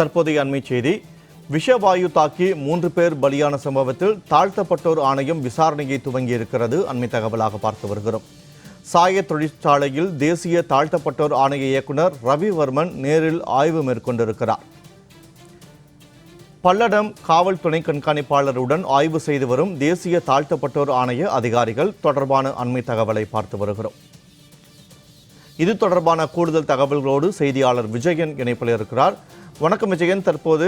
தற்போதைய அண்மை செய்தி. விஷவாயு தாக்கி மூன்று பேர் பலியான சம்பவத்தில் தாழ்த்தப்பட்டோர் ஆணையம் விசாரணையை துவங்கியிருக்கிறது. அண்மை தகவலாக பார்த்து வருகிறோம். சாய தொழிற்சாலையில் தேசிய தாழ்த்தப்பட்டோர் ஆணைய இயக்குனர் ரவிவர்மன் நேரில் ஆய்வு மேற்கொண்டிருக்கிறார். பல்லடம் காவல் துணை கண்காணிப்பாளருடன் ஆய்வு செய்து வரும் தேசிய தாழ்த்தப்பட்டோர் ஆணைய அதிகாரிகள் தொடர்பான அண்மை தகவலை பார்த்து வருகிறோம். இது தொடர்பான கூடுதல் தகவல்களோடு செய்தியாளர் விஜயன் இணைப்பில் இருக்கிறார். வணக்கம் விஜயன். தற்போது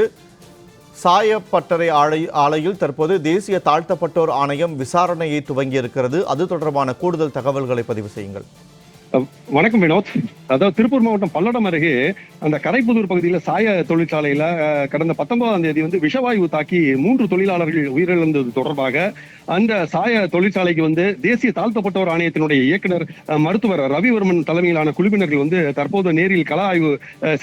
சாயப்பட்டறை ஆலை ஆலையில் தற்போது தேசிய தாழ்த்தப்பட்டோர் ஆணையம் விசாரணையை துவங்கியிருக்கிறது. அது தொடர்பான கூடுதல் தகவல்களை பதிவு செய்யுங்கள். வணக்கம் வினோத். அதாவது திருப்பூர் மாவட்டம் பல்லடம் அருகே அந்த கரைப்புதூர் பகுதியில் சாய தொழிற்சாலையில கடந்த பத்தொன்பதாம் தேதி வந்து விஷவாயு தாக்கி மூன்று தொழிலாளர்கள் உயிரிழந்தது தொடர்பாக அந்த சாய தொழிற்சாலைக்கு வந்து தேசிய தாழ்த்தப்பட்டோர் ஆணையத்தினுடைய இயக்குனர் மருத்துவர் ரவிவர்மன் தலைமையிலான குழுவினர்கள் வந்து தற்போது நேரில் கள ஆய்வு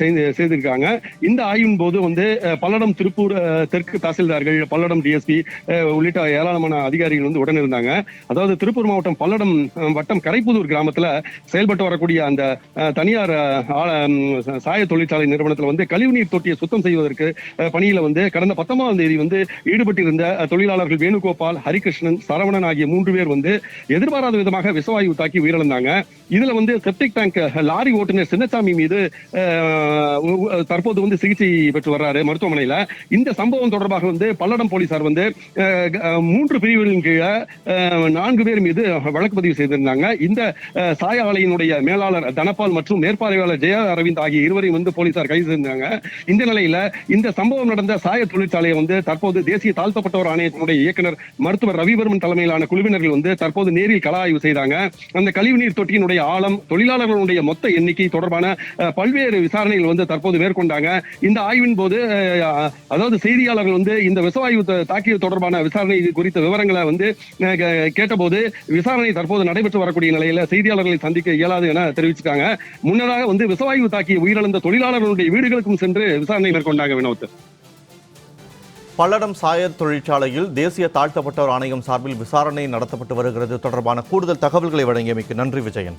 செய்து செய்திருக்காங்க. இந்த ஆய்வின் போது வந்து பல்லடம் திருப்பூர் தெற்கு தாசில்தார்கள் பல்லடம் டிஎஸ்பி உள்ளிட்ட ஏராளமான அதிகாரிகள் வந்து உடனிருந்தாங்க. அதாவது திருப்பூர் மாவட்டம் பல்லடம் வட்டம் கரைப்புதூர் கிராமத்துல செயல்பட்டு வரக்கூடிய அந்த தனியார் சாய தொழிற்சாலை நிறுவனத்தில் வந்து கழிவுநீர் தொட்டியை சுத்தம் செய்வதற்கு பணியில் பணியில வந்து கடந்த பத்தொன்பதாம் தேதி வந்து ஈடுபட்டிருந்த தொழிலாளர்கள் வேணுகோபால் ஹரிகிருஷ்ணன் சரவணன் ஆகிய மூன்று பேர் வந்து எதிர்பாராத விதமாக விசவாயு தாக்கி உயிரிழந்தாங்க. இதுல வந்து செப்டிக் டேங்க் லாரி ஓட்டுநர் சின்னசாமி மீது தற்போது வந்து சிகிச்சை பெற்று வர்றாரு மருத்துவமனையில. இந்த சம்பவம் தொடர்பாக வந்து பல்லடம் போலீசார் வந்து மூன்று பிரிவுகளின் கீழே நான்கு பேர் மீது வழக்கு பதிவு செய்திருந்தாங்க. இந்த சாய ஆலையினுடைய மேலாளர் தனபால் மற்றும் மேற்பார்வையாளர் ஜெயா அரவிந்த் ஆகிய இருவரையும் வந்து போலீசார் கைது செய்திருந்தாங்க இந்த நிலையில இந்த சம்பவம் நடந்த சாய தொழிற்சாலையை வந்து தற்போது தேசிய தாழ்த்தப்பட்டோர் ஆணையத்தினுடைய இயக்குனர் மருத்துவர் ரவிவர்மன் தலைமையிலான குழுவினர்கள் வந்து தற்போது நேரில் கள ஆய்வு செய்தாங்க. அந்த கழிவுநீர் தொட்டியினுடைய ஆழம் தொழிலாளர்களுடைய மொத்த எண்ணிக்கை தொடர்பான பல்வேறு விசாரணைகள் வந்து தற்போது மேற்கொண்டாங்க. இந்த ஆய்வின் போது அதாவது செய்தியாளர்கள் வந்து இந்த விசவாயு தாக்கியது தொடர்பான விசாரணை குறித்த விவரங்களை வந்து கேட்டபோது விசாரணை தற்போது நடைபெற்று வரக்கூடிய நிலையில செய்தியாளர்களை சந்திக்க இயலாது என தெரிவிச்சிருக்காங்க. முன்னதாக வந்து விசவாயு தாக்கி உயிரிழந்த தொழிலாளர்களுடைய வீடுகளுக்கும் சென்று விசாரணை மேற்கொண்டாங்க வினோத். பல்லடம் சாயர் தொழிற்சாலையில் தேசிய தாழ்த்தப்பட்டோர் ஆணையம் சார்பில் விசாரணை நடத்தப்பட்டு வருகிறது. தொடர்பான கூடுதல் தகவல்களை வழங்கியமைக்கு நன்றி விஜயன்.